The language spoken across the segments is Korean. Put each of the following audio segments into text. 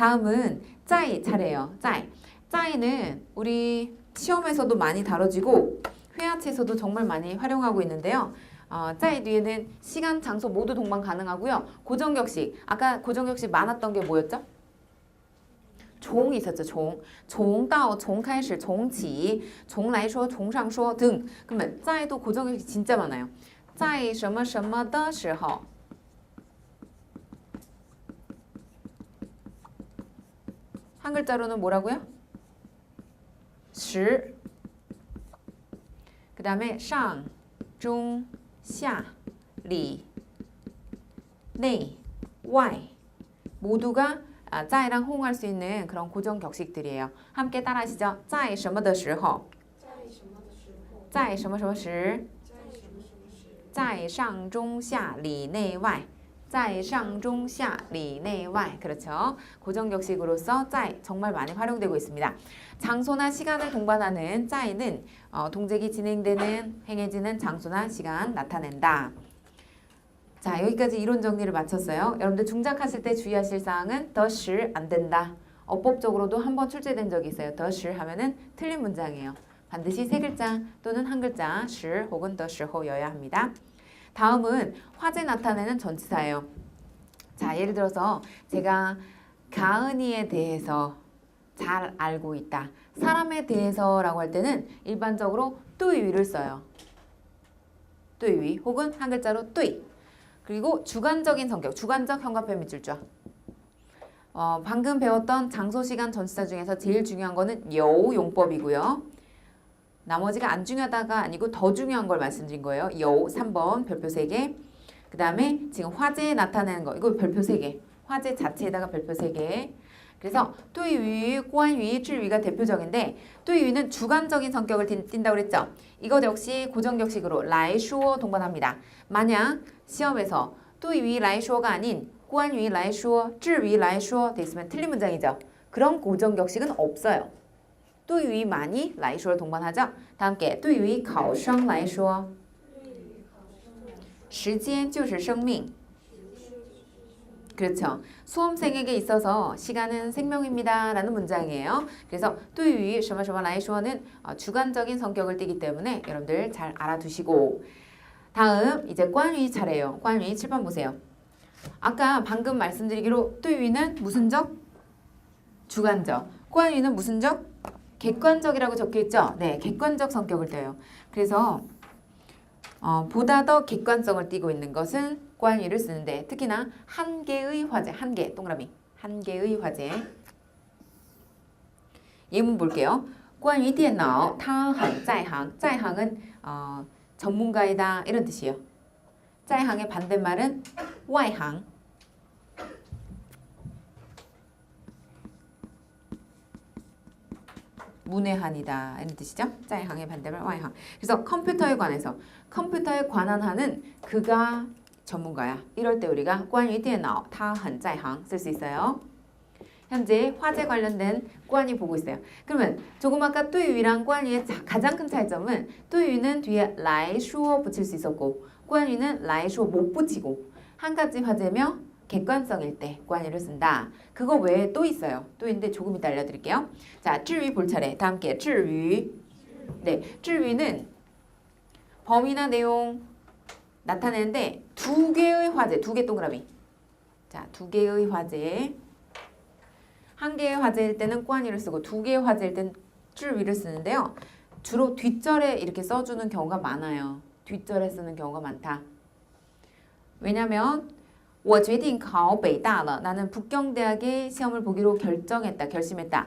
다음은 짜이 차례예요. 짜이. 짜이는 우리 시험에서도 많이 다뤄지고 회화체에서도 정말 많이 활용하고 있는데요. 어, 짜이 뒤에는 시간, 장소 모두 동반 가능하고요. 고정격식. 아까 고정격식 많았던 게 뭐였죠? 종 있었죠. 종. 从到,从开始,从起,从来说,从上说 등. 그러면 在도 고정격식 진짜 많아요. 在什么什么的时候 한 글자로는 뭐라고요? 十. 그다음에 上, 중, 下, 리, 内, 外 모두가 아, 在랑 호응할 수 있는 그런 고정 격식들이에요. 함께 따라하시죠. 在什么的时候在什么什么时在上中下里内外 짜이, 상, 종, 샤, 리, 네, 와이. 그렇죠. 고정격식으로서 짜이 정말 많이 활용되고 있습니다. 장소나 시간을 동반하는 짜이는 어, 동작이 진행되는, 행해지는 장소나 시간 나타낸다. 자, 여기까지 이론 정리를 마쳤어요. 여러분들 중작하실 때 주의하실 사항은 더실 안 된다. 어법적으로도 한 번 출제된 적이 있어요. 더실 하면은 틀린 문장이에요. 반드시 세 글자 또는 한 글자 실 혹은 더실호여야 합니다. 다음은 화제 나타내는 전치사예요. 자 예를 들어서 제가 가은이에 대해서 잘 알고 있다. 사람에 대해서라고 할 때는 일반적으로 뚜이위를 써요. 뚜이위 혹은 한 글자로 뚜이. 그리고 주관적인 성격, 주관적 현관표 밑줄자. 어, 방금 배웠던 장소, 시간, 전치사 중에서 제일 중요한 거는 여우 용법이고요. 나머지가 안 중요하다가 아니고 더 중요한 걸 말씀드린 거예요. 여우 3번 별표 3개. 그 다음에 지금 화제에 나타내는 거. 이거 별표 3개. 화제 자체에다가 별표 3개. 그래서 뚜이위, 관위, 쯔위가 대표적인데 뚜이위는 주관적인 성격을 띈- 띈다고 그랬죠. 이것 역시 고정격식으로 라이슈어 동반합니다. 만약 시험에서 뚜이위 라이슈어가 아닌 관위 라이슈어, 쯔위 라이슈어 돼 있으면 틀린 문장이죠. 그런 고정격식은 없어요. 对于 많이 来说 동반하죠. 다 함께 对于考生来说时间就是生命 그렇죠. 수험생에게 있어서 시간은 생명입니다. 라는 문장이에요. 그래서 对于 什么什么来说는 어, 주관적인 성격을 띠기 때문에 여러분들 잘 알아두시고 다음 이제 관위 차례예요. 관위 7번 보세요. 아까 방금 말씀드리기로 对于는 무슨 적? 주관적. 관위는 무슨 적? 객관적이라고 적혀있죠? 네, 객관적 성격을 띄어요. 그래서 어, 보다 더 객관성을 띠고 있는 것은 꽝유를 쓰는데 특히나 한 개의 화제, 한 개, 동그라미, 한 개의 화제. 예문 볼게요. 꽝유 디엔너, 타항, 짜항, 짜항은 어, 전문가이다 이런 뜻이에요. 짜항의 반대말은 와이항, 문외한이다 이런 뜻이죠. 在行의 반대말 外行. 그래서 컴퓨터에 관해서 컴퓨터에 관한 한은 그가 전문가야. 이럴 때 우리가 关于电脑,他很在行 쓸 수 있어요. 현재 화재 관련된 관이 보고 있어요. 그러면 조금 아까 对于랑 관위의 자- 가장 큰 차이점은 对于는 뒤에 来说 붙일 수 있었고 关于는 来说못 붙이고 한 가지 화제며 객관성일 때 관여를 쓴다. 그거 외에 또 있어요. 또 있는데 조금 이따 알려드릴게요. 자, 칠위 볼 차례. 다 함께 칠위. 네, 칠위는 범위나 내용 나타내는데 두 개의 화제, 두 개 동그라미. 자, 두 개의 화제. 한 개의 화제일 때는 꾸안이를 쓰고 두 개의 화제일 때는 줄위를 쓰는데요. 주로 뒷절에 이렇게 써주는 경우가 많아요. 뒷절에 쓰는 경우가 많다. 왜냐하면 我决定考北大了. 나는 북경대학의 시험을 보기로 결정했다, 결심했다.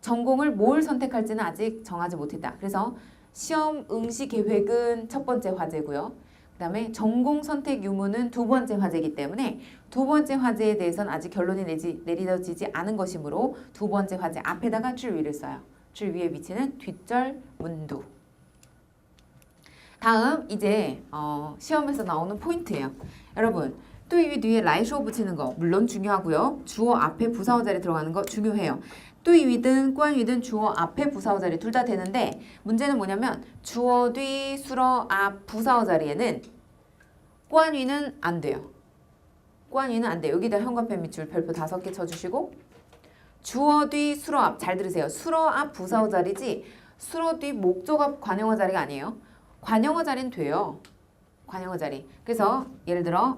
전공을 뭘 선택할지는 아직 정하지 못했다. 그래서 시험 응시 계획은 첫 번째 화제고요. 그다음에 전공 선택 유무는 두 번째 화제이기 때문에 두 번째 화제에 대해서는 아직 결론이 내지, 내려지지 않은 것이므로 두 번째 화제 앞에다가 줄 위를 써요. 줄 위에 위치는 뒷절 문두. 다음 이제 어, 시험에서 나오는 포인트예요. 여러분 또 이 뒤에 라이쇼 붙이는 거 물론 중요하고요. 주어 앞에 부사어 자리 들어가는 거 중요해요. 또이 위든 꾸안 위든 주어 앞에 부사어 자리 둘 다 되는데 문제는 뭐냐면 주어 뒤 수러 앞 부사어 자리에는 꾸안 위는 안 돼요. 꾸안 위는 안 돼요. 여기다 현관패 밑줄 별표 다섯 개 쳐주시고 주어 뒤 수러 앞 잘 들으세요. 수러 앞 부사어 자리지 수러 뒤 목적 앞 관용어 자리가 아니에요. 관용어 자리는 돼요. 관용어 자리. 그래서 예를 들어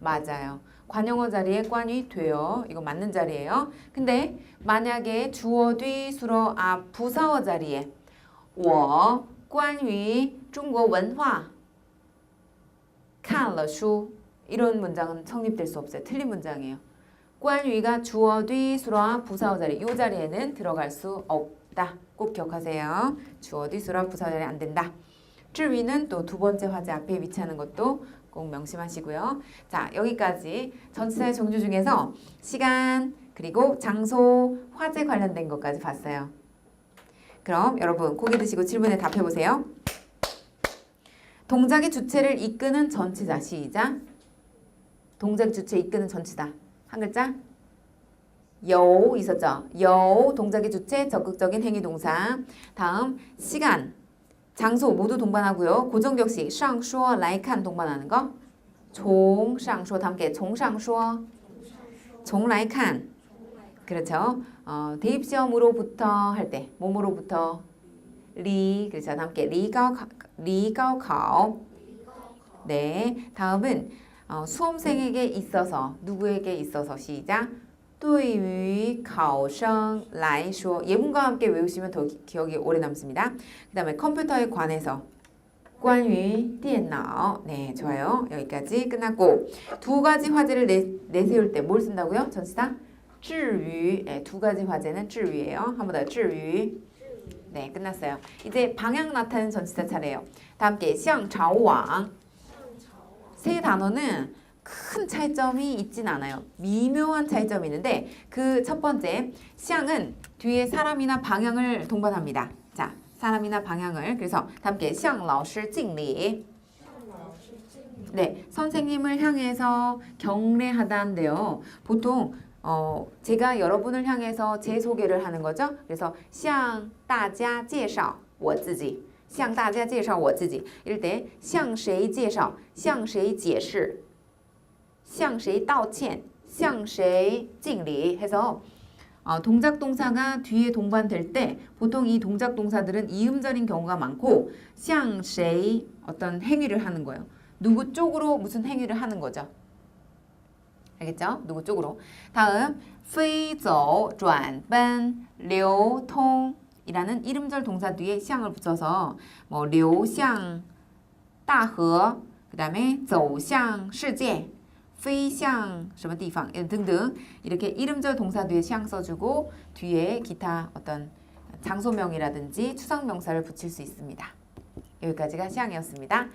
맞아요. 관용어 자리에 관이 돼요. 이거 맞는 자리예요. 근데 만약에 주어 뒤 수로 앞 부사어 자리에 我关于中国文化看了书 이런 문장은 성립될 수 없어요. 틀린 문장이에요. 关于가 주어 뒤 수로 앞 부사어 자리 이 자리에는 들어갈 수 없다. 꼭 기억하세요. 주어 뒤 수로 앞 부사어 자리 안 된다. 至위는 또 두 번째 화제 앞에 위치하는 것도 꼭 명심하시고요. 자, 여기까지 전치사의 종류 중에서 시간, 그리고 장소, 화제 관련된 것까지 봤어요. 그럼 여러분 고개 드시고 질문에 답해 보세요. 동작의 주체를 이끄는 전치사 시작. 동작 주체 이끄는 전치사 한 글자. 여 있었죠. 여 동작의 주체 적극적인 행위 동사. 다음 시간, 장소 모두 동반하고요. 고정 격식 상쇼 라이칸 동반하는 거. 종 상쇼 함께 종 상쇼. 종 라이칸. 그렇죠. 어, 대입 시험으로부터 할 때 몸으로부터 리 그렇죠. 함께 리가 리가오카오. 네. 다음은 어, 수험생에게 있어서 누구에게 있어서 시작. 또이 가오성 라이쇼 예문과 함께 외우시면 더 기억이 오래 남습니다. 그 다음에 컴퓨터에 관해서 관위 디엔나오 네 좋아요 여기까지 끝났고 두 가지 화제를 내, 내세울 때 뭘 쓴다고요? 전시다 쯔위 네, 두 가지 화제는 쯔위예요 한 번 더 쯔위 네 끝났어요 이제 방향 나타낸 전치사 차례예요 다 함께 시앙 좌왕 세 단어는 큰 차이점이 있진 않아요. 미묘한 차이점이 있는데 그 첫 번째 시향은 뒤에 사람이나 방향을 동반합니다. 자, 사람이나 방향을 그래서 다 함께 向老师敬礼. 네, 선생님을 향해서 경례하다인데요. 보통 어, 제가 여러분을 향해서 제 소개를 하는 거죠. 그래서 向大家介绍我自己.向大家介绍我自己. 이럴 때向谁介绍?向谁解释? 向谁道歉?向谁敬礼 해서 어, 동작 동사가 뒤에 동반될 때 보통 이 동작 동사들은 이음절인 경우가 많고 向谁 어떤 행위를 하는 거예요. 누구 쪽으로 무슨 행위를 하는 거죠. 알겠죠? 누구 쪽으로. 다음 飞走, 转奔, 流通 이라는 이름절 동사 뒤에 向을 붙여서 뭐 流向大河 그다음에 走向世界 飞向什么地方 등등 이렇게 이름절 동사 뒤에 向 써주고 뒤에 기타 어떤 장소명이라든지 추상명사를 붙일 수 있습니다. 여기까지가 시향이었습니다.